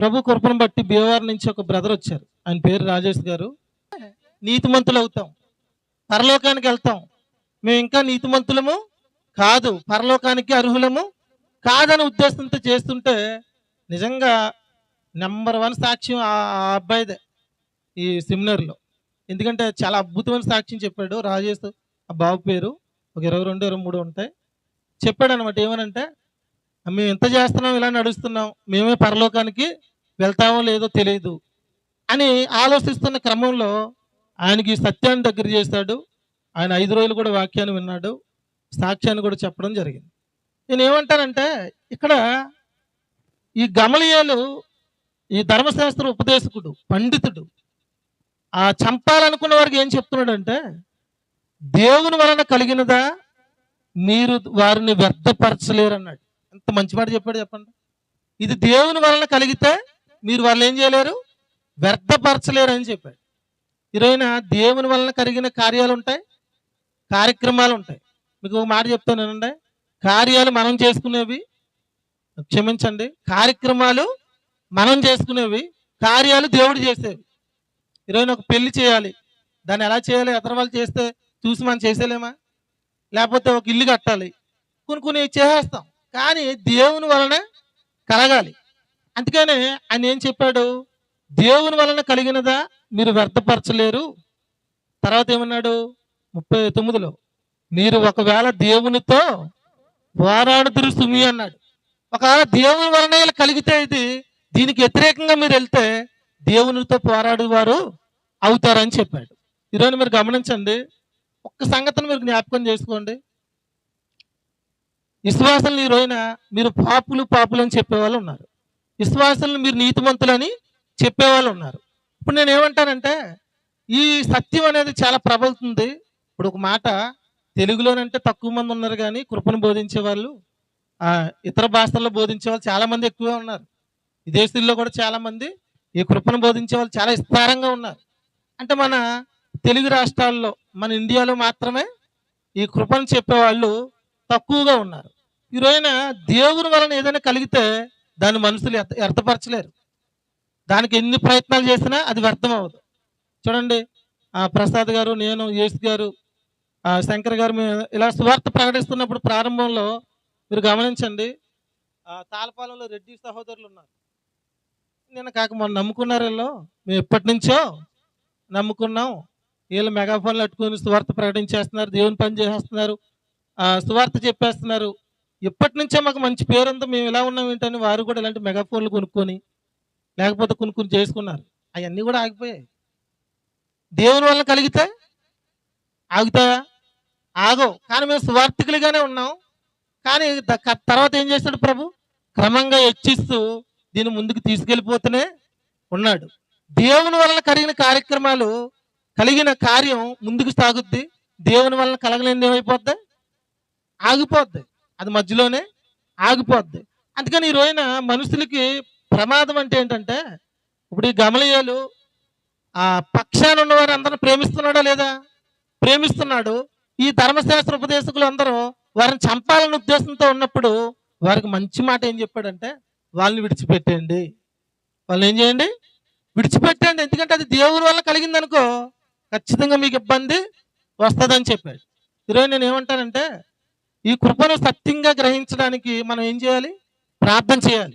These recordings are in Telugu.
ప్రభు కృపను బట్టి భీమవరం నుంచి ఒక బ్రదర్ వచ్చారు. ఆయన పేరు రాజేష్ గారు. నీతిమంతులు అవుతాం. పరలోకానికి వెళ్తాం. మేము ఇంకా నీతిమంతులము కాదు. పరలోకానికి అర్హులము కాదని ఉద్దేశంతో చేస్తుంటే నిజంగా నెంబర్ వన్ సాక్ష్యం ఆ ఆ అబ్బాయిదే ఈ సెమినార్లో. ఎందుకంటే చాలా అద్భుతమైన సాక్ష్యం చెప్పాడు రాజేష్. ఆ బాబు పేరు ఒక ఇరవై రెండు ఇరవై మూడు ఉంటాయి. చెప్పాడు అనమాట ఏమనంటే మేము ఎంత చేస్తున్నాం ఇలా నడుస్తున్నాం. మేమే పరలోకానికి వెళ్తామో లేదో తెలియదు అని ఆలోచిస్తున్న క్రమంలో ఆయనకి సత్యాన్ని దగ్గర చేశాడు. ఆయన ఐదు రోజులు కూడా వాక్యాన్ని విన్నాడు. సాక్ష్యాన్ని కూడా చెప్పడం జరిగింది. నేను ఏమంటానంటే ఇక్కడ ఈ గమలియాలు ఈ ధర్మశాస్త్ర ఉపదేశకుడు పండితుడు ఆ చంపాలనుకున్న వారికి ఏం చెప్తున్నాడంటే దేవుని వలన కలిగినదా మీరు వారిని వ్యర్థపరచలేరు అన్నాడు ఎంత మంచి మాట చెప్పాడు చెప్పండి. ఇది దేవుని వలన కలిగితే మీరు వాళ్ళు ఏం చేయలేరు? వ్యర్థపరచలేరు అని చెప్పాడు. ఈరోజున దేవుని వలన కలిగిన కార్యాలు ఉంటాయి కార్యక్రమాలు ఉంటాయి. మీకు ఒక మాట చెప్తాను వినండి. కార్యాలు మనం చేసుకునేవి క్షమించండి కార్యక్రమాలు మనం చేసుకునేవి కార్యాలు దేవుడు చేసేవి. ఈరోజు ఒక పెళ్ళి చేయాలి. దాన్ని ఎలా చేయాలి? ఇతర వాళ్ళు చేస్తే చూసి మనం చేసేలేమా? లేకపోతే ఒక ఇల్లు కట్టాలి. కొన్ని కొన్ని చేసేస్తాం. కానీ దేవుని వలన కలగాలి. అందుకనే ఆయన ఏం చెప్పాడు? దేవుని వలన కలిగినదా మీరు వ్యర్థపరచలేరు? తర్వాత ఏమన్నాడు? ముప్పై తొమ్మిదిలో మీరు ఒకవేళ దేవునితో పోరాడుతురు సుమి అన్నాడు. ఒకవేళ దేవుని వలన ఇలా కలిగితే ఇది దీనికి వ్యతిరేకంగా మీరు వెళ్తే దేవునితో పోరాడేవారు అవుతారని చెప్పాడు. ఈరోజు మీరు గమనించండి. ఒక్క సంగతిని మీరు జ్ఞాపకం చేసుకోండి. విశ్వాసం ఈ రోజున మీరు పాపులు పాపులు అని చెప్పేవాళ్ళు ఉన్నారు. విశ్వాసాలను మీరు నీతిమంతులని చెప్పేవాళ్ళు ఉన్నారు. ఇప్పుడు నేను ఏమంటానంటే ఈ సత్యం అనేది చాలా ప్రబలుతుంది. ఇప్పుడు ఒక మాట తెలుగులోనంటే తక్కువ మంది ఉన్నారు కానీ కృపను బోధించే వాళ్ళు ఇతర భాషల్లో బోధించే వాళ్ళు చాలామంది ఎక్కువే ఉన్నారు. విదేశీల్లో కూడా చాలామంది ఈ కృపను బోధించే వాళ్ళు చాలా విస్తారంగా ఉన్నారు. అంటే మన తెలుగు రాష్ట్రాల్లో మన ఇండియాలో మాత్రమే ఈ కృపను చెప్పేవాళ్ళు తక్కువగా ఉన్నారు. ఈరోజున దేవుని వలన ఏదైనా కలిగితే దాని మనుషులు ఎర్త వ్యర్థపరచలేరు దానికి ఎన్ని ప్రయత్నాలు చేసినా అది వ్యర్థం అవ్వదు చూడండి ఆ ప్రసాద్ గారు నేను యేసు గారు శంకర్ గారు మేము ఇలా సువార్త ప్రకటిస్తున్నప్పుడు ప్రారంభంలో మీరు గమనించండి తాళపాలెంలో రెడ్డి సహోదరులు ఉన్నారు. నేను కాక మొన్న నమ్ముకున్నారు వీళ్ళు. మేము ఎప్పటి నుంచో నమ్ముకున్నాం. వీళ్ళు మెగాఫోన్లు పెట్టుకుని సువార్త ప్రకటించేస్తున్నారు దేవుని పని చేసేస్తున్నారు సువార్త చెప్పేస్తున్నారు. ఇప్పటి నుంచే మాకు మంచి పేరుందో మేము ఇలా ఉన్నాం ఏంటని వారు కూడా ఇలాంటి మెగాఫోన్లు కొనుక్కొని లేకపోతే కొనుక్కొని చేసుకున్నారు. అవన్నీ కూడా ఆగిపోయాయి. దేవుని వల్ల కలిగితే ఆగుతాయా? ఆగవు. కానీ మేము సువార్థికులుగానే ఉన్నాం. కానీ తర్వాత ఏం చేస్తాడు ప్రభు? క్రమంగా హెచ్చిస్తూ దీన్ని ముందుకు తీసుకెళ్ళిపోతూనే ఉన్నాడు. దేవుని వలన కలిగిన కార్యక్రమాలు కలిగిన కార్యం ముందుకు సాగుద్ది. దేవుని వలన కలగలేనిది ఏమైపోద్ది? ఆగిపోద్ది. అది మధ్యలోనే ఆగిపోద్ది. అందుకని ఈ రోజున మనుషులకి ప్రమాదం అంటే ఏంటంటే ఇప్పుడు ఈ గమలయ్యలు ఆ పక్షాన ఉన్నవారు అందరూ ప్రేమిస్తున్నాడా లేదా? ప్రేమిస్తున్నాడు. ఈ ధర్మశాస్త్ర ఉపదేశకులు అందరూ వారిని చంపాలనే ఉద్దేశంతో ఉన్నప్పుడు వారికి మంచి మాట ఏం చెప్పాడంటే వాళ్ళని విడిచిపెట్టండి వాళ్ళని ఏం చేయండి? విడిచిపెట్టండి ఎందుకంటే అది దేవుని వల్ల కలిగింది అనుకో ఖచ్చితంగా మీకు ఇబ్బంది వస్తుందని చెప్పాడు. ఈరోజు నేను ఏమంటానంటే ఈ కృపను సత్యంగా గ్రహించడానికి మనం ఏం చేయాలి? ప్రార్థన చేయాలి.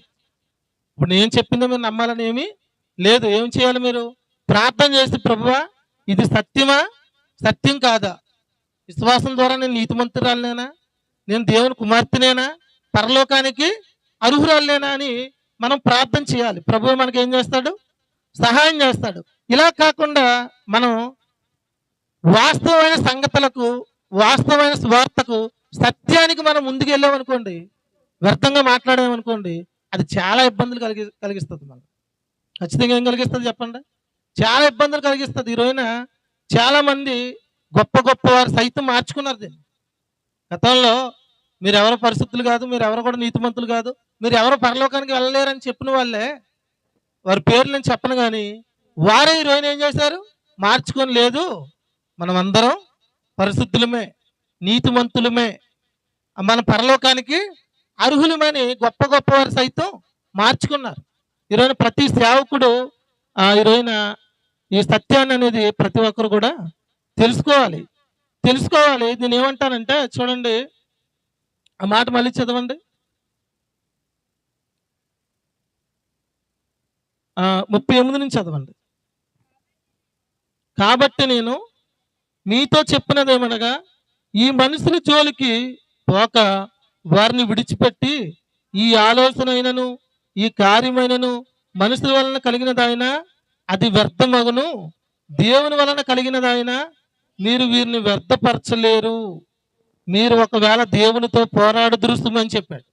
ఇప్పుడు నేను చెప్పిందో మీరు నమ్మాలని ఏమీ లేదు. ఏం చేయాలి మీరు? ప్రార్థన చేసి ప్రభువా ఇది సత్యమా? సత్యం కాదా? విశ్వాసం ద్వారా నేను నీతిమంతురాలనేనా? నేను దేవుని కుమార్తెనేనా? పరలోకానికి అర్హురాలనేనా అని మనం ప్రార్థన చేయాలి. ప్రభు మనకి ఏం చేస్తాడు? సహాయం చేస్తాడు. ఇలా కాకుండా మనం వాస్తవమైన సంగతులకు వాస్తవమైన స్వార్థకు సత్యానికి మనం ముందుకు వెళ్ళామనుకోండి వ్యర్థంగా మాట్లాడామనుకోండి అది చాలా ఇబ్బందులు కలిగి కలిగిస్తుంది మనం ఖచ్చితంగా ఏం కలిగిస్తుంది చెప్పండి? చాలా ఇబ్బందులు కలిగిస్తుంది. ఈ రోజున గొప్ప గొప్ప వారు సైతం మార్చుకున్నారు దీన్ని. గతంలో మీరు ఎవరు కాదు మీరు ఎవరు కూడా నీతిమంతులు కాదు మీరు ఎవరు పరలోకానికి వెళ్ళలేరని చెప్పిన వాళ్ళే వారి పేర్లు నేను చెప్పను కానీ వారే ఈ రోజున ఏం చేశారు? మార్చుకొని లేదు. మనం అందరం పరిశుద్ధులమే. నీతిమంతులమే. మన పరలోకానికి అర్హులమని గొప్ప గొప్ప వారు సైతం మార్చుకున్నారు. ఈరోజు ప్రతి సేవకుడు ఆ, ఈరోజున ఈ సత్యాన్ని అనేది ప్రతి ఒక్కరు కూడా తెలుసుకోవాలి. తెలుసుకోవాలి. నేను ఏమంటానంటే చూడండి. ఆ మాట మళ్ళీ చదవండి. ముప్పై ఎనిమిది నుంచి చదవండి. కాబట్టి నేను మీతో చెప్పినదేమనగా ఈ మనుషుల జోలికి పోక వారిని విడిచిపెట్టి ఈ ఆలోచనైనను ఈ కార్యమైనను మనుషుల వలన కలిగినదైనా అది వ్యర్థమగును. దేవుని వలన కలిగినదైనా మీరు వీరిని వ్యర్థపరచలేరు. మీరు ఒకవేళ దేవునితో పోరాడు చెప్పాడు.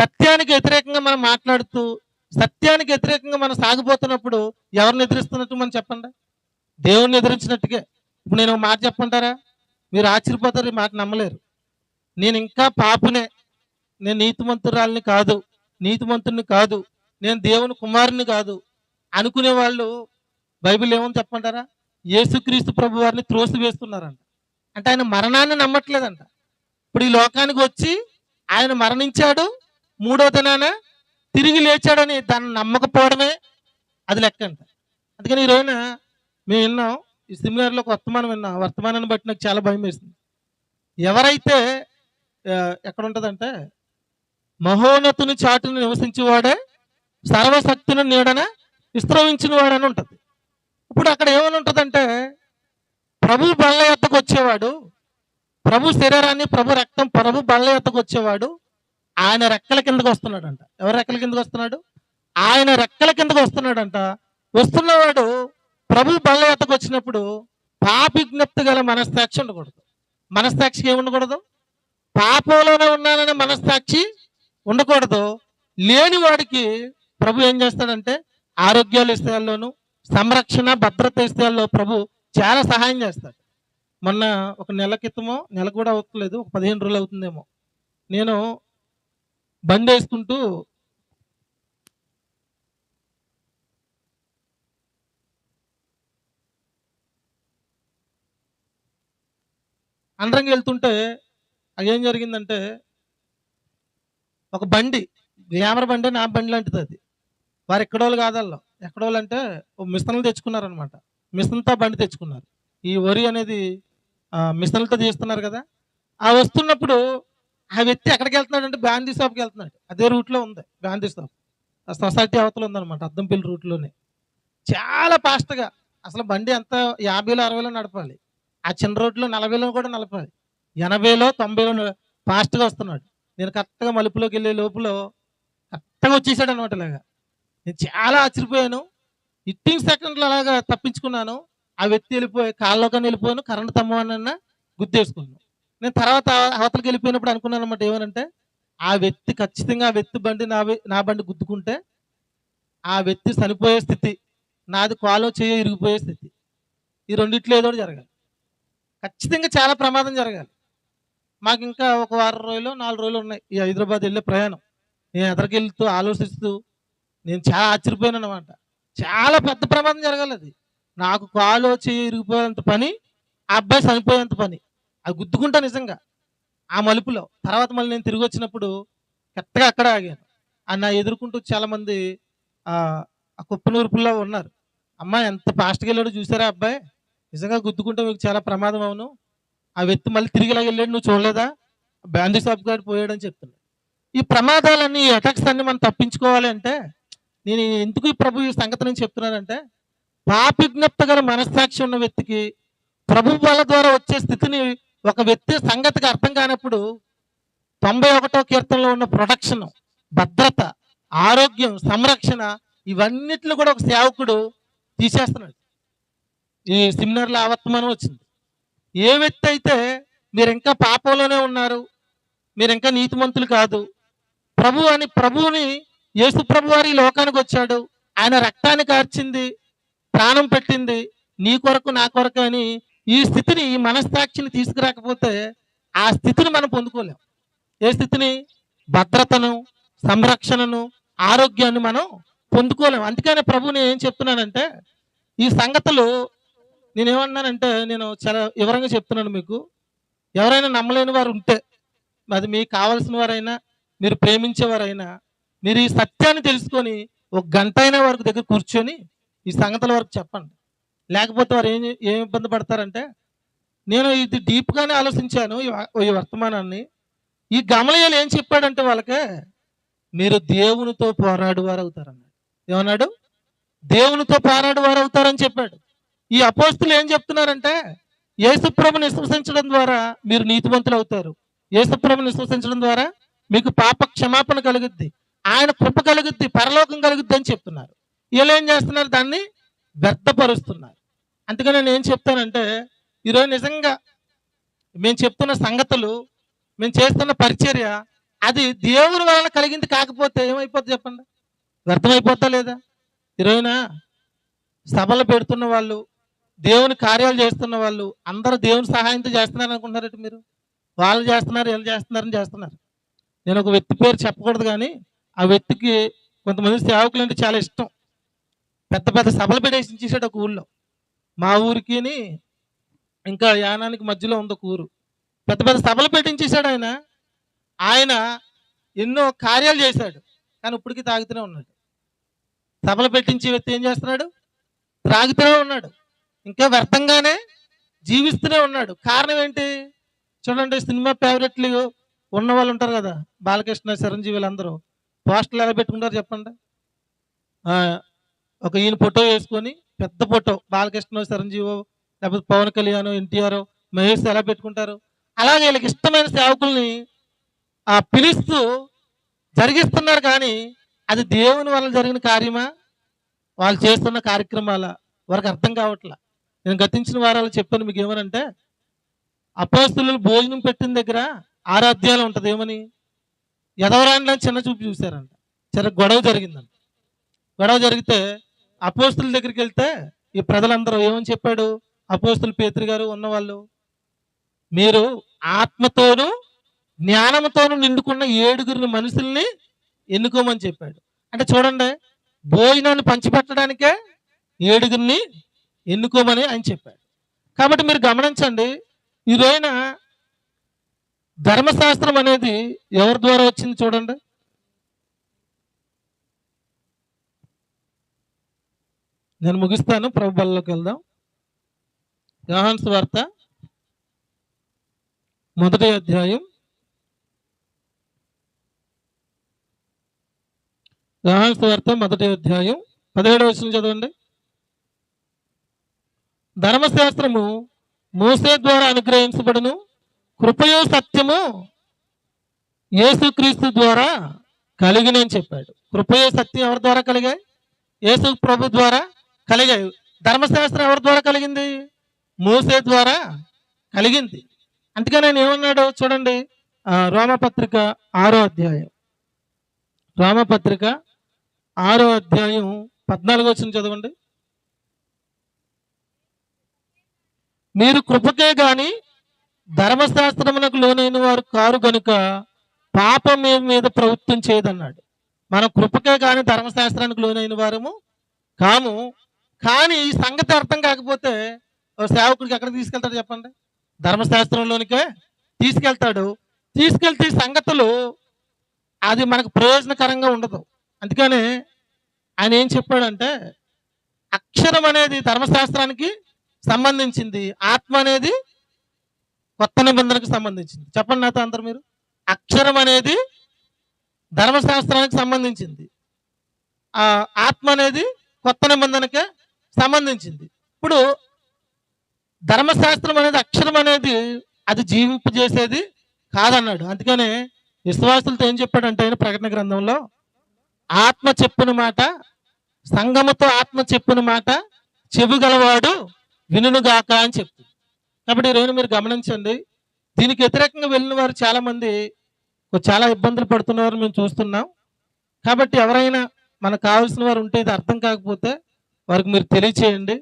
సత్యానికి వ్యతిరేకంగా మనం మాట్లాడుతూ సత్యానికి వ్యతిరేకంగా మనం సాగిపోతున్నప్పుడు ఎవరిని ఎదిరిస్తున్నట్టు మనం చెప్పండి? దేవుణ్ణి ఎదిరించినట్టుగా. ఇప్పుడు నేను ఒక మాట చెప్పంటారా మీరు ఆశ్చర్యపోతారు ఈ మాట నమ్మలేరు. నేను ఇంకా పాపనే. నేను నీతిమంతురాల్ని కాదు నీతిమంతుడిని కాదు నేను దేవుని కుమారుని కాదు అనుకునే వాళ్ళు బైబిల్ ఏమని చెప్పంటారా యేసుక్రీస్తు ప్రభు వారిని త్రోసి వేస్తున్నారంట. అంటే ఆయన మరణాన్ని నమ్మట్లేదంట. ఇప్పుడు ఈ లోకానికి వచ్చి ఆయన మరణించాడు మూడో దినాన తిరిగి లేచాడని దాన్ని నమ్మకపోవడమే అది లెక్క అంట అందుకని ఈ రోజున మేము విన్నాం ఈ సెమినార్లో ఒక వర్తమానం విన్నా వర్తమానాన్ని బట్టి నాకు చాలా భయం వేసింది. ఎవరైతే ఎక్కడ ఉంటుందంటే మహోన్నతుని చాటును నివసించేవాడే సర్వశక్తిని నీడన విస్రవించిన వాడని ఉంటుంది. ఇప్పుడు అక్కడ ఏమని ఉంటుందంటే ప్రభు బల్ల ఎత్తకు వచ్చేవాడు ప్రభు శరీరాన్ని ప్రభు రక్తం ప్రభు బల్ల ఎత్తకు వచ్చేవాడు ఆయన రెక్కల కిందకు వస్తున్నాడంట. ఎవరు రెక్కల కిందకు వస్తున్నాడు? ఆయన రెక్కల కిందకు వస్తున్నాడంట. వస్తున్నవాడు ప్రభు బల్ల ఎత్తకు వచ్చినప్పుడు పాపిజ్ఞప్తి గల మనస్తాక్షి ఉండకూడదు. మనస్సాక్షికి ఏమి ఉండకూడదు? పాపంలోనే ఉన్నాననే మనస్తాక్షి ఉండకూడదు. లేని వాడికి ప్రభు ఏం చేస్తాడంటే ఆరోగ్యాలు ఇస్తాల్లోనూ సంరక్షణ భద్రత ఇస్తాల్లో ప్రభు చాలా సహాయం చేస్తాడు. మొన్న ఒక నెల క్రితమో నెల కూడా అవ్వట్లేదు ఒక పదిహేను రోజులు అవుతుందేమో. నేను బండి వేసుకుంటూ అందరం వెళ్తుంటే అది ఏం జరిగిందంటే ఒక బండి గ్లామర్ బండి నా బండి లాంటిది అది. వారు ఎక్కడోళ్ళు కాదల్లో. ఎక్కడోళ్ళు అంటే ఓ మిషన్లు తెచ్చుకున్నారనమాట మిషన్తో బండి తెచ్చుకున్నారు. ఈ వరి అనేది మిషన్లతో తీస్తున్నారు కదా. ఆ వస్తున్నప్పుడు ఆ వ్యక్తి ఎక్కడికి వెళ్తున్నాడు అంటే గాంధీ షాప్కి వెళ్తున్నాడు. అదే రూట్లో ఉంది గాంధీ షాప్. ఆ సొసైటీ అవతల ఉందన్నమాట అద్దంపల్లి రూట్లోనే. చాలా ఫాస్ట్గా అసలు బండి ఎంత యాభైలో అరవైలో నడపాలి. ఆ చిన్న రోడ్లో నలభైలో కూడా నలభై. ఎనభైలో తొంభైలో ఫాస్ట్గా వస్తున్నాడు. నేను కరెక్ట్గా మలుపులోకి వెళ్ళే లోపల కరెక్ట్గా వచ్చేసాడు అనమాట ఇలాగా. నేను చాలా ఆశ్చర్యపోయాను. ఇట్టింగ్ సెకండ్లు అలాగా తప్పించుకున్నాను. ఆ వ్యక్తి వెళ్ళిపోయి కాళ్ళలోకి వెళ్ళిపోయాను కరెంట్ తమ్మనన్నా గుద్దేసుకున్నాను. నేను తర్వాత అవతలకి వెళ్ళిపోయినప్పుడు అనుకున్నాను అనమాట ఏమనంటే ఆ వ్యక్తి ఖచ్చితంగా ఆ వ్యక్తి బండి నా నా బండి గుద్దుకుంటే ఆ వ్యక్తి చనిపోయే స్థితి నాది కాలో చేయ ఇరిగిపోయే స్థితి. ఈ రెండిట్లో ఏదో జరగాలి. ఖచ్చితంగా చాలా ప్రమాదం జరగాలి. మాకు ఇంకా ఒక వారం రోజులు నాలుగు రోజులు ఉన్నాయి ఈ హైదరాబాద్ వెళ్ళే ప్రయాణం. నేను ఎదరికెళ్తూ ఆలోచిస్తూ నేను చాలా ఆశ్చర్యపోయాను అనమాట చాలా పెద్ద ప్రమాదం జరగాలి అది. నాకు కాలు వచ్చి ఇరిగిపోయేంత పని ఆ అబ్బాయి చనిపోయేంత పని. అది గుద్దుకుంటా నిజంగా. ఆ మలుపులో. తర్వాత మళ్ళీ నేను తిరిగి వచ్చినప్పుడు కరెక్ట్గా అక్కడ ఆగాను. ఆ నా ఎదుర్కొంటూ చాలామంది ఆ ఆ కుప్పనూర్పుల్లో ఉన్నారు. అమ్మ ఎంత ఫాస్ట్గా వెళ్ళాడో చూసారా అబ్బాయి? నిజంగా గుద్దుకుంటే మీకు చాలా ప్రమాదం అవును. ఆ వ్యక్తి మళ్ళీ తిరిగిలా వెళ్ళాడు నువ్వు చూడలేదా? బ్యాండీ షాప్ గారు పోయాడని చెప్తున్నాడు. ఈ ప్రమాదాలన్నీ ఈ అటాక్స్ అన్ని మనం తప్పించుకోవాలి అంటే నేను ఎందుకు ఈ ప్రభు ఈ సంగతి నుంచి చెప్తున్నానంటే పాపిజ్ఞప్త గల మనస్సాక్షి ఉన్న వ్యక్తికి ప్రభు వాళ్ళ ద్వారా వచ్చే స్థితిని ఒక వ్యక్తి సంగతికి అర్థం కానప్పుడు తొంభై ఒకటో కీర్తనలో ఉన్న ప్రొటక్షన్ భద్రత ఆరోగ్యం సంరక్షణ ఇవన్నిటిని కూడా ఒక సేవకుడు తీసేస్తున్నాడు. ఈ సెమినార్లో ఆవర్తమానం వచ్చింది. ఏ వ్యక్తి అయితే మీరు ఇంకా పాపంలోనే ఉన్నారు మీరు ఇంకా నీతిమంతులు కాదు ప్రభు అని ప్రభువుని యేసు ప్రభు వారి ఈ లోకానికి వచ్చాడు ఆయన రక్తాన్ని కార్చింది ప్రాణం పెట్టింది నీ కొరకు నా కొరకు అని ఈ స్థితిని ఈ మనస్సాక్షిని తీసుకురాకపోతే ఆ స్థితిని మనం పొందుకోలేం. ఏ స్థితిని? భద్రతను సంరక్షణను ఆరోగ్యాన్ని మనం పొందుకోలేం. అందుకనే ప్రభుని ఏం చెప్తున్నానంటే ఈ సంగతులు నేనేమన్నానంటే నేను చాలా వివరంగా చెప్తున్నాను మీకు. ఎవరైనా నమ్మలేని వారు ఉంటే అది మీకు కావాల్సిన వారైనా మీరు ప్రేమించేవారైనా మీరు ఈ సత్యాన్ని తెలుసుకొని ఒక గంట అయినా వరకు దగ్గర కూర్చొని ఈ సంగతుల వరకు చెప్పండి. లేకపోతే వారు ఏం ఏం ఇబ్బంది పడతారంటే నేను ఇది డీప్గానే ఆలోచించాను ఈ ఈ వర్తమానాన్ని. ఈ గమలయ్యలు ఏం చెప్పాడంటే వాళ్ళకే మీరు దేవునితో పోరాడువారు అవుతారన్నాడు ఏమన్నాడు? దేవునితో పోరాడువారు అవుతారని చెప్పాడు. ఈ అపోస్తులు ఏం చెప్తున్నారంటే యేసుప్రభుని విశ్వసించడం ద్వారా మీరు నీతివంతులు అవుతారు. యేసుప్రభుని విశ్వసించడం ద్వారా మీకు పాప క్షమాపణ కలుగుద్ది. ఆయన కృప కలుగుద్ది పరలోకం కలుగుద్ది అని చెప్తున్నారు. వీళ్ళు ఏం చేస్తున్నారు? దాన్ని వ్యర్థపరుస్తున్నారు. అందుకని నేను ఏం చెప్తానంటే ఈరోజు నిజంగా మేము చెప్తున్న సంగతులు మేము చేస్తున్న పరిచర్య అది దేవుని వలన కలిగింది కాకపోతే ఏమైపోద్ది చెప్పండి? వ్యర్థమైపోతా లేదా? ఈరోజున సభలు పెడుతున్న వాళ్ళు దేవుని కార్యాలు చేస్తున్న వాళ్ళు అందరు దేవుని సహాయంతో చేస్తున్నారు అనుకుంటున్నారట మీరు? వాళ్ళు చేస్తున్నారు వీళ్ళు చేస్తున్నారని చేస్తున్నారు. నేను ఒక వ్యక్తి పేరు చెప్పకూడదు కానీ ఆ వ్యక్తికి కొంతమంది సేవకులు అంటే చాలా ఇష్టం. పెద్ద పెద్ద సభలు పెట్టేసి చేసాడు ఒక ఊళ్ళో. మా ఊరికి ఇంకా యానానికి మధ్యలో ఉంది ఒక ఊరు. పెద్ద పెద్ద సభలు పెట్టించేశాడు ఆయన. ఆయన ఎన్నో కార్యాలు చేశాడు కానీ ఇప్పటికీ తాగుతూనే ఉన్నాడు. సభలు పెట్టించే వ్యక్తి ఏం చేస్తున్నాడు? త్రాగుతూనే ఉన్నాడు. ఇంకా వ్యర్థంగానే జీవిస్తూనే ఉన్నాడు. కారణం ఏంటి? చూడండి సినిమా ఫేవరెట్లు ఉన్న వాళ్ళు ఉంటారు కదా బాలకృష్ణ చిరంజీవి అందరూ. పోస్టర్లు ఎలా పెట్టుకుంటారు చెప్పండి? ఒక ఈయన ఫోటో వేసుకొని పెద్ద ఫోటో బాలకృష్ణ చిరంజీవి లేకపోతే పవన్ కళ్యాణ్ ఎన్టీఆర్ మహేష్ ఎలా పెట్టుకుంటారు? అలాగే వీళ్ళకి ఇష్టమైన సేవకుల్ని ఆ పిలుస్తూ జరిగిస్తున్నారు కానీ అది దేవుని వల్ల జరిగిన కార్యమా? వాళ్ళు చేస్తున్న కార్యక్రమాల? వారికి అర్థం కావట్లా? నేను గతించిన వారాలు చెప్పాను మీకు ఏమనంటే అపోస్తులు భోజనం పెట్టిన దగ్గర ఆరాధ్యాలు ఉంటుంది ఏమని? ఎదవరాండ్లని చిన్న చూపు చూశారంట. చిన్న గొడవ జరిగిందంట. గొడవ జరిగితే అపోస్తుల దగ్గరికి వెళ్తే ఈ ప్రజలందరూ ఏమని చెప్పాడు? అపోస్తులు పేతురు గారు ఉన్నవాళ్ళు మీరు ఆత్మతోనూ జ్ఞానంతోనూ నిండుకున్న ఏడుగురిని మనుషుల్ని ఎన్నుకోమని చెప్పాడు. అంటే చూడండి భోజనాన్ని పంచిపెట్టడానికే ఏడుగురిని ఎన్నుకోమని ఆయన చెప్పాడు. కాబట్టి మీరు గమనించండి ఈ రోజున ధర్మశాస్త్రం అనేది ఎవరి ద్వారా వచ్చింది చూడండి. నేను ముగిస్తాను ప్రభు బల్లోకి వెళ్దాం. యోహాన్స్ వార్త మొదటి అధ్యాయం. యోహాన్స్ వార్త మొదటి అధ్యాయం. పదిహేడవ వచ్చిన చదవండి. ధర్మశాస్త్రము మోసే ద్వారా అనుగ్రహించబడును. కృపయో సత్యము యేసుక్రీస్తు ద్వారా కలిగినని చెప్పాడు. కృపయో సత్యం ఎవరి ద్వారా కలిగాయి? యేసు ప్రభు ద్వారా కలిగాయి. ధర్మశాస్త్రం ఎవరి ద్వారా కలిగింది? మోసే ద్వారా కలిగింది. అందుకని ఆయన ఏమన్నాడు చూడండి రోమపత్రిక ఆరో అధ్యాయం. రామపత్రిక ఆరో అధ్యాయం పద్నాలుగు వచ్చిన చదవండి. మీరు కృపకే గాని ధర్మశాస్త్రమునకు లోనైన వారు కారు గనుక పాపం మీ మీద ప్రభుత్వం చేయదన్నాడు. మనం కృపకే కానీ ధర్మశాస్త్రానికి లోనైన వారము కాము. కానీ ఈ సంగతి అర్థం కాకపోతే సేవకుడికి ఎక్కడ తీసుకెళ్తాడు చెప్పండి? ధర్మశాస్త్రంలోనికే తీసుకెళ్తాడు. తీసుకెళ్తే ఈ సంగతులు అది మనకు ప్రయోజనకరంగా ఉండదు. అందుకని ఆయన ఏం చెప్పాడంటే అక్షరం అనేది ధర్మశాస్త్రానికి సంబంధించింది ఆత్మ అనేది కొత్త నిబంధనకు సంబంధించింది. చెప్పండి నాతో అందరు మీరు. అక్షరం అనేది ధర్మశాస్త్రానికి సంబంధించింది. ఆ ఆత్మ అనేది కొత్త నిబంధనకే సంబంధించింది. ఇప్పుడు ధర్మశాస్త్రం అనేది అక్షరం అనేది అది జీవింపజేసేది కాదన్నాడు. అందుకనే విశ్వాసులతో ఏం చెప్పాడంటే ఆయన ప్రకటన గ్రంథంలో ఆత్మ చెప్పిన మాట సంగమతో ఆత్మ చెప్పిన మాట చెబుగలవాడు వినుగాక అని చెప్తుంది. కాబట్టి ఈరోజు మీరు గమనించండి. దీనికి వ్యతిరేకంగా వెళ్ళిన వారు చాలామంది చాలా ఇబ్బందులు పడుతున్నవారు మేము చూస్తున్నాం. కాబట్టి ఎవరైనా మనకు కావాల్సిన వారు ఉంటే ఇది అర్థం కాకపోతే వారికి మీరు తెలియచేయండి.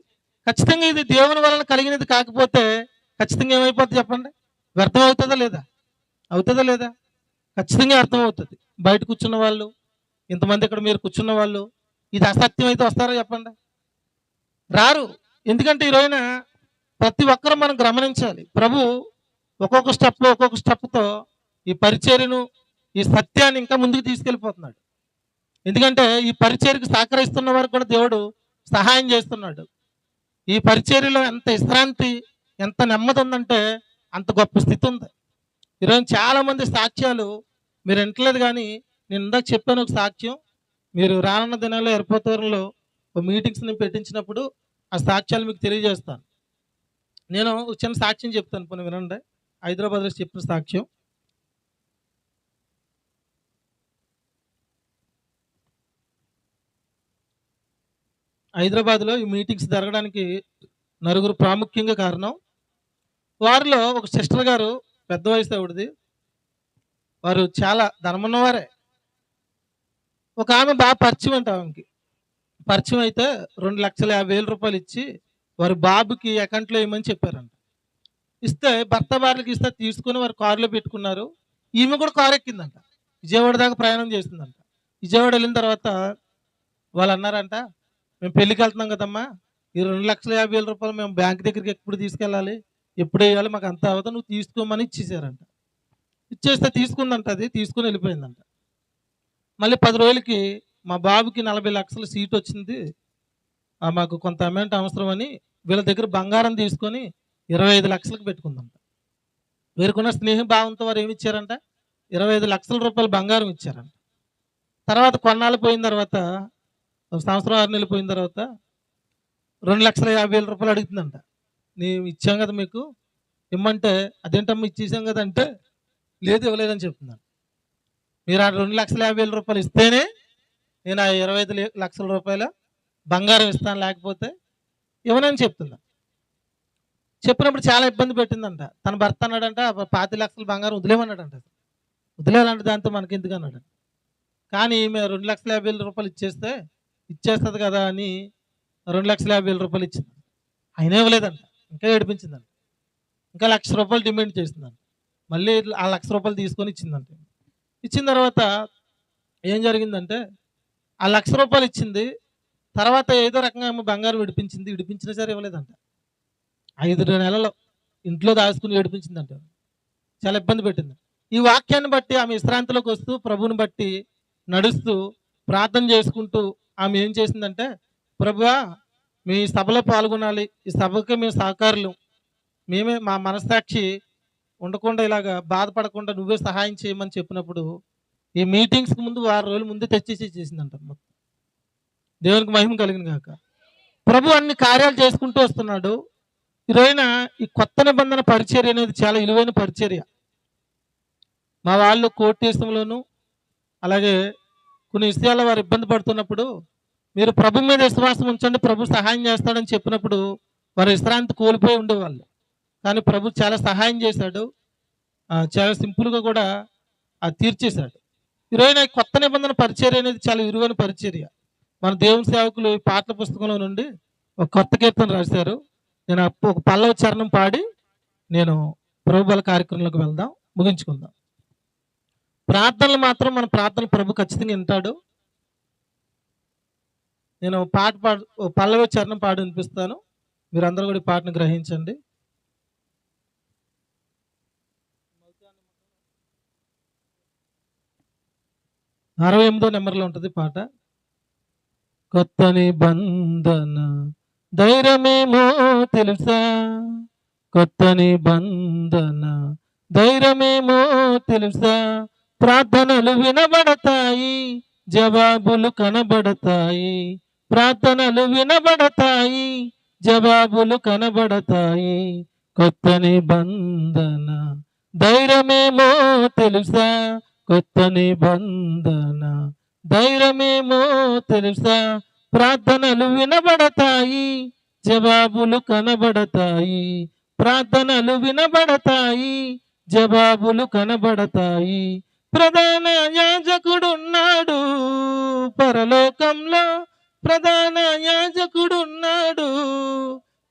ఖచ్చితంగా ఇది దేవుని వలన కలిగినది కాకపోతే ఖచ్చితంగా ఏమైపోతుంది చెప్పండి? వ్యర్థం అవుతుందా లేదా? అవుతుందా లేదా? ఖచ్చితంగా అర్థం అవుతుంది బయట కూర్చున్న వాళ్ళు ఇంతమంది ఇక్కడ మీరు కూర్చున్న వాళ్ళు ఇది అసత్యం అయితే వస్తారో చెప్పండి? రారు. ఎందుకంటే ఈ రోజున ప్రతి ఒక్కరూ మనం గమనించాలి. ప్రభు ఒక్కొక్క స్టెప్లో ఒక్కొక్క స్టెప్తో ఈ పరిచర్యను ఈ సత్యాన్ని ఇంకా ముందుకు తీసుకెళ్ళిపోతున్నాడు. ఎందుకంటే ఈ పరిచర్కి సహకరిస్తున్న వారికి కూడా దేవుడు సహాయం చేస్తున్నాడు. ఈ పరిచర్యలో ఎంత విశ్రాంతి ఎంత నెమ్మది ఉందంటే అంత గొప్ప స్థితి ఉంది ఈరోజు చాలామంది సాక్ష్యాలు మీరు వింటలేదు కానీ నేను ఇందాక చెప్పాను ఒక సాక్ష్యం. మీరు రానున్న దినాల్లో ఎయిర్పోర్ట్ ఒక మీటింగ్స్ నేను పెట్టించినప్పుడు ఆ సాక్ష్యాలు మీకు తెలియజేస్తాను. నేను చిన్న సాక్ష్యం చెప్తాను పోనీ వినండి. హైదరాబాద్లో చెప్పిన సాక్ష్యం. హైదరాబాద్లో ఈ మీటింగ్స్ జరగడానికి నలుగురు ప్రాముఖ్యంగా కారణం. వారిలో ఒక సిస్టర్ గారు పెద్ద వయసు ఆవిడది. వారు చాలా ధనమున్నవారే. ఒక ఆమె బాగా పరిచయం అంట ఆమెకి. పరిచయం అయితే రెండు లక్షల యాభై వేల రూపాయలు ఇచ్చి వారి బాబుకి అకౌంట్లో వేయమని చెప్పారంట. ఇస్తే భర్త భార్యకి ఇస్తే తీసుకుని వారు కారులో పెట్టుకున్నారు. ఈమె కూడా కారు ఎక్కిందంట. విజయవాడ దాకా ప్రయాణం చేసిందంట విజయవాడ వెళ్ళిన తర్వాత వాళ్ళు అన్నారంట మేము పెళ్ళికి వెళ్తున్నాం కదమ్మా. ఈ రెండు లక్షల యాభై వేల రూపాయలు మేము బ్యాంక్ దగ్గరికి ఎప్పుడు తీసుకెళ్ళాలి? ఎప్పుడు వేయాలి? మాకు అంత అవత నువ్వు తీసుకోమని ఇచ్చేసారంట. ఇచ్చేస్తే తీసుకుందంట అది. తీసుకుని వెళ్ళిపోయిందంట. మళ్ళీ పది రోజులకి మా బాబుకి నలభై లక్షల సీట్ వచ్చింది. ఆ, మాకు కొంత అమౌంట్ అవసరమని వీళ్ళ దగ్గర బంగారం తీసుకొని ఇరవై ఐదు లక్షలకు పెట్టుకుందంట. వీరికున్న స్నేహం భావంతో వారు ఏమి ఇచ్చారంట? ఇరవై ఐదు లక్షల రూపాయలు బంగారం ఇచ్చారంట. తర్వాత కొన్నాళ్ళు పోయిన తర్వాత ఒక సంవత్సరం ఆరు నెలలు పోయిన తర్వాత రెండు లక్షల యాభై వేల రూపాయలు అడుగుతుందంట. నేను ఇచ్చాం కదా మీకు ఇమ్మంటే అదేంటమ్మా ఇచ్చేసాం కదా అంటే లేదు ఇవ్వలేదని చెప్తున్నాను మీరు ఆ రెండు లక్షల యాభై వేల రూపాయలు ఇస్తేనే నేను ఆ ఇరవై ఐదు లక్షల రూపాయల బంగారం ఇస్తాను లేకపోతే ఇవ్వనని చెప్తున్నా. చెప్పినప్పుడు చాలా ఇబ్బంది పెట్టిందంట. తన భర్త అన్నాడంట పాతి లక్షల బంగారం వదిలేమన్నాడంట వదిలేయాలంటే దాంతో మనకి ఎందుకు అన్నాడు. కానీ ఈమె రెండు లక్షల యాభై వేల రూపాయలు ఇచ్చేస్తే ఇచ్చేస్తుంది కదా అని రెండు లక్షల యాభై వేల రూపాయలు ఇచ్చింది. అయినా ఇవ్వలేదంట. ఇంకా ఏడిపించిందంట. ఇంకా లక్ష రూపాయలు డిమాండ్ చేసిందంట. మళ్ళీ ఆ లక్ష రూపాయలు తీసుకొని ఇచ్చిందంట. ఇచ్చిన తర్వాత ఏం జరిగిందంటే ఆ లక్ష రూపాయలు ఇచ్చింది. తర్వాత ఏదో రకంగా ఆమె బంగారం విడిపించింది. విడిపించినా సరే ఇవ్వలేదంట. ఐదు నెలలు ఇంట్లో దాచుకుని ఏడిపించిందంట చాలా ఇబ్బంది పెట్టింది. ఈ వాక్యాన్ని బట్టి ఆమె విశ్రాంతిలోకి వస్తూ ప్రభువుని బట్టి నడుస్తూ ప్రార్థన చేసుకుంటూ ఆమె ఏం చేసిందంటే ప్రభువా మీ సభలో పాల్గొనాలి. ఈ సభకి మేము సహకారులు. మేమే మా మనస్సాక్షి ఉండకుండా ఇలాగా బాధపడకుండా నువ్వే సహాయం చేయమని చెప్పినప్పుడు ఈ మీటింగ్స్కి ముందు వారం రోజుల ముందే తెచ్చేసి చేసిందంట మొత్తం దేవునికి మహిమ కలిగిన కాక ప్రభు అన్ని కార్యాలు చేసుకుంటూ వస్తున్నాడు. ఈరోజున ఈ కొత్త నిబంధన పరిచర్య అనేది చాలా విలువైన పరిచర్య. మా వాళ్ళు కోర్టు దేశంలోను అలాగే కొన్ని విషయాల్లో వారు ఇబ్బంది పడుతున్నప్పుడు మీరు ప్రభు మీద విశ్వాసం ఉంచండి ప్రభు సహాయం చేస్తాడని చెప్పినప్పుడు వారు విశ్రాంతి కోల్పోయి ఉండేవాళ్ళు. కానీ ప్రభు చాలా సహాయం చేశాడు. చాలా సింపుల్గా కూడా అది తీర్చేశాడు. ఈరోజు కొత్త నిబంధన పరిచర్య అనేది చాలా విలువైన పరిచర్య. మన దేవుని సేవకులు ఈ పాటల పుస్తకంలో నుండి ఒక కొత్త కీర్తన రాశారు. నేను ఒక పల్లవ చరణం పాడి నేను ప్రభుబల కార్యక్రమంలోకి వెళ్దాం. ముగించుకుందాం. ప్రార్థనలు మాత్రం మన ప్రార్థన ప్రభు ఖచ్చితంగా వింటాడు. నేను పాట పాడు ఓ పల్లవి చరణం పాడి వినిపిస్తాను. మీరందరూ కూడా ఈ పాటను గ్రహించండి. అరవై ఎనిమిదో నెంబర్లో ఉంటుంది పాట. కొత్త నిబంధన ధైర్యమేమో తెలుసా? కొత్త నిబంధన ధైర్యమేమో తెలుసా? ప్రార్థనలు వినబడతాయి జవాబులు కనబడతాయి. ప్రార్థనలు వినబడతాయి జవాబులు కనబడతాయి. కొత్త నిబంధన ధైర్యమేమో తెలుసా? కొత్త నిబంధన. ధైర్యమేమో తెలుసా? ప్రార్థనలు వినబడతాయి జవాబులు కనబడతాయి. ప్రార్థనలు వినబడతాయి జవాబులు కనబడతాయి. ప్రధాన యాజకుడున్నాడు పరలోకంలో. ప్రధాన యాజకుడున్నాడు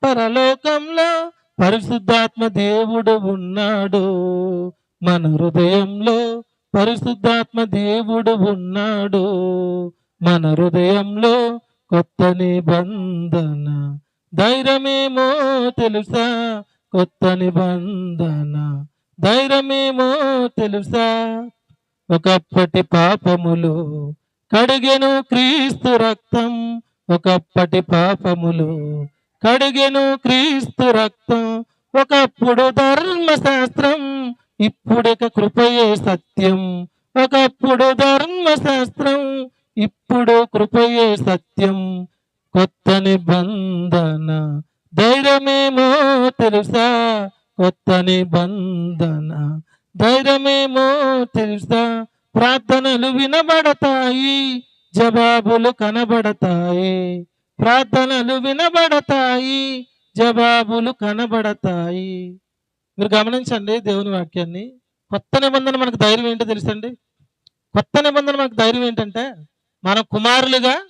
పరలోకంలో. పరిశుద్ధాత్మ దేవుడు ఉన్నాడు మన హృదయంలో. పరిశుద్ధాత్మ దేవుడు ఉన్నాడు. మన హృదయంలో కొత్త నిబంధన. ధైర్యమేమో తెలుసా? కొత్త నిబంధన. ధైర్యమేమో తెలుసా? ఒకప్పటి పాపములు కడిగెను క్రీస్తు రక్తం. ఒకప్పటి పాపములు కడిగెను క్రీస్తు రక్తం. ఒకప్పుడు ధర్మశాస్త్రం ఇప్పుడిక కృపయే సత్యం ఒకప్పుడు ధర్మశాస్త్రం ఇప్పుడు కృపయే సత్యం. కొత్త నిబంధన ధైర్యమేమో తెలుసా? కొత్త నిబంధన ధైర్యమేమో తెలుసా? ప్రార్థనలు వినబడతాయి జవాబులు కనబడతాయి. ప్రార్థనలు వినబడతాయి జవాబులు కనబడతాయి. మీరు గమనించండి దేవుని వాక్యాన్ని. కొత్త నిబంధన మనకు ధైర్యం ఏంటో తెలుసండి? కొత్త నిబంధన మనకు ధైర్యం ఏంటంటే మనం కుమారులుగా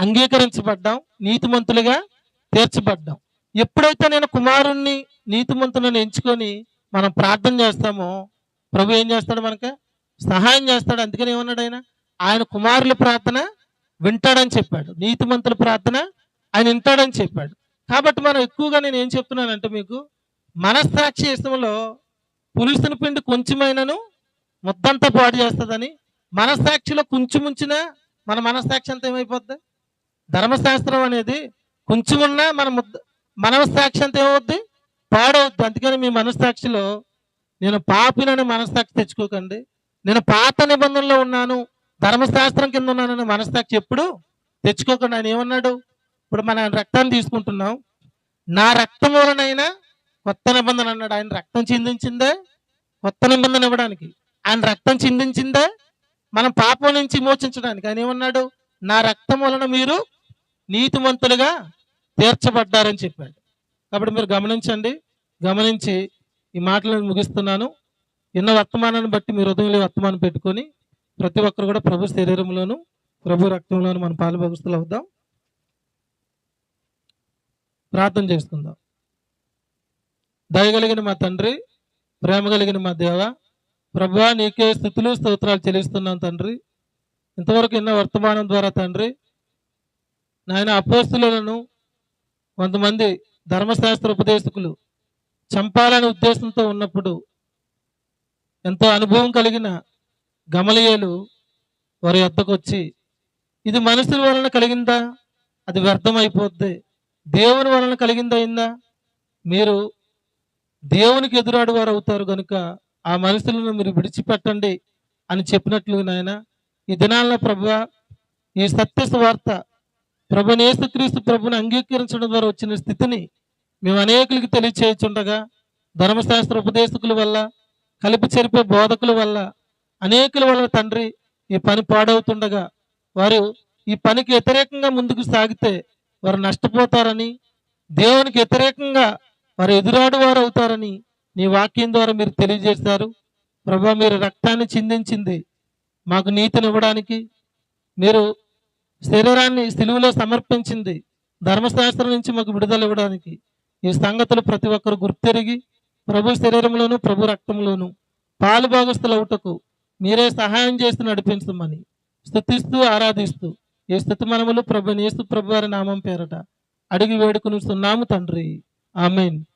అంగీకరించబడ్డాం నీతిమంతులుగా తీర్చబడ్డాం. ఎప్పుడైతే నేను కుమారుణ్ణి నీతిమంతులను ఎంచుకొని మనం ప్రార్థన చేస్తామో ప్రభు ఏం చేస్తాడు మనకి? సహాయం చేస్తాడు. అందుకని ఏమన్నాడు ఆయన? ఆయన కుమారుల ప్రార్థన వింటాడని చెప్పాడు. నీతిమంతుల ప్రార్థన ఆయన వింటాడని చెప్పాడు. కాబట్టి మనం ఎక్కువగా నేను ఏం చెప్తున్నానంటే మీకు మనస్సాక్షి విషయంలో పులుసుని పిండి కొంచెమైనను ముద్దంతా పాడు చేస్తుందని మనస్సాక్షిలో కొంచెం మన మనస్సాక్షి అంతా ఏమైపోద్ది? ధర్మశాస్త్రం అనేది కొంచెమున్నా మన ముద్ద మనస్సాక్షి అంతా ఏమవుద్ది? పాడవద్దు. అందుకని మీ మనస్సాక్షిలో నేను పాపినని మనస్సాక్షి తెచ్చుకోకండి. నేను పాత నిబంధనలో ఉన్నాను ధర్మశాస్త్రం కింద ఉన్నానని మనస్సాక్షి ఎప్పుడు తెచ్చుకోకండి. ఆయన ఏమన్నాడు? ఇప్పుడు మన రక్తాన్ని తీసుకుంటున్నాం. నా రక్తం వలనైనా కొత్త నిబంధన అన్నాడు. ఆయన రక్తం చిందించిందే? కొత్త నిబంధన ఇవ్వడానికి. ఆయన రక్తం చిందించిందే? మనం పాపం నుంచి మోచించడానికి ఆయన ఏమన్నాడు? నా రక్తం వలన మీరు నీతిమంతులుగా తీర్చబడ్డారని చెప్పాడు. కాబట్టి మీరు గమనించండి. గమనించి ఈ మాటలను ముగిస్తున్నాను. ఎన్న వర్తమానాన్ని బట్టి మీ హృదయంలో వర్తమానం పెట్టుకొని ప్రతి ఒక్కరు కూడా ప్రభు శరీరంలోను ప్రభు రక్తంలోను మనం పాలు భగస్తులు అవుదాం ప్రార్థన చేస్తుందాం దయగలిగిన మా తండ్రి ప్రేమ కలిగిన మా దేవ ప్రభా నీకే స్థుతులు స్తోత్రాలు చెల్లిస్తున్నాం తండ్రి. ఇంతవరకు ఎన్నో వర్తమానం ద్వారా తండ్రి నాయన అపోస్తులను కొంతమంది ధర్మశాస్త్ర ఉపదేశకులు చంపాలనే ఉద్దేశంతో ఉన్నప్పుడు ఎంతో అనుభవం కలిగిన గమలియలు వారి వద్దకు వచ్చి ఇది మనుషుల వలన కలిగిందా? అది వ్యర్థమైపోద్ది. దేవుని వలన కలిగిందా అయిందా మీరు దేవునికి ఎదురాడు వారు అవుతారు కనుక ఆ మనుషులను మీరు విడిచిపెట్టండి అని చెప్పినట్లు నాయన ఈ దినాల్లో ప్రభు ఈ సత్య సువార్త ప్రభు యేసుక్రీస్తు ప్రభుని అంగీకరించడం ద్వారా వచ్చిన స్థితిని మేము అనేకులకి తెలియచేయచుండగా ధర్మశాస్త్ర ఉపదేశకుల వల్ల కలిపి చెరిపే బోధకుల వల్ల అనేకుల వల్ల తండ్రి ఈ పని పాడవుతుండగా వారు ఈ పనికి వ్యతిరేకంగా ముందుకు సాగితే వారు నష్టపోతారని దేవునికి వ్యతిరేకంగా వారు ఎదురాడు వారు అవుతారని నీ వాక్యం ద్వారా మీరు తెలియజేశారు. ప్రభా మీరు రక్తాన్ని చిందించింది మాకు నీతిని ఇవ్వడానికి. మీరు శరీరాన్ని సిలువలో సమర్పించింది. ధర్మశాస్త్రం నుంచి మాకు విడుదల ఇవ్వడానికి. ఈ సంగతులు ప్రతి ఒక్కరు గుర్తిరిగి ప్రభు శరీరంలోను ప్రభు రక్తంలోను పాలు భాగస్థులు అవుటకు మీరే సహాయం చేస్తూ నడిపించమని స్థుతిస్తూ ఆరాధిస్తూ ఏ స్థుతి మనములు ప్రభు నేస్తు ప్రభు వారి నామం పేరట అడిగి వేడుకుని సున్నాము తండ్రి. Amin.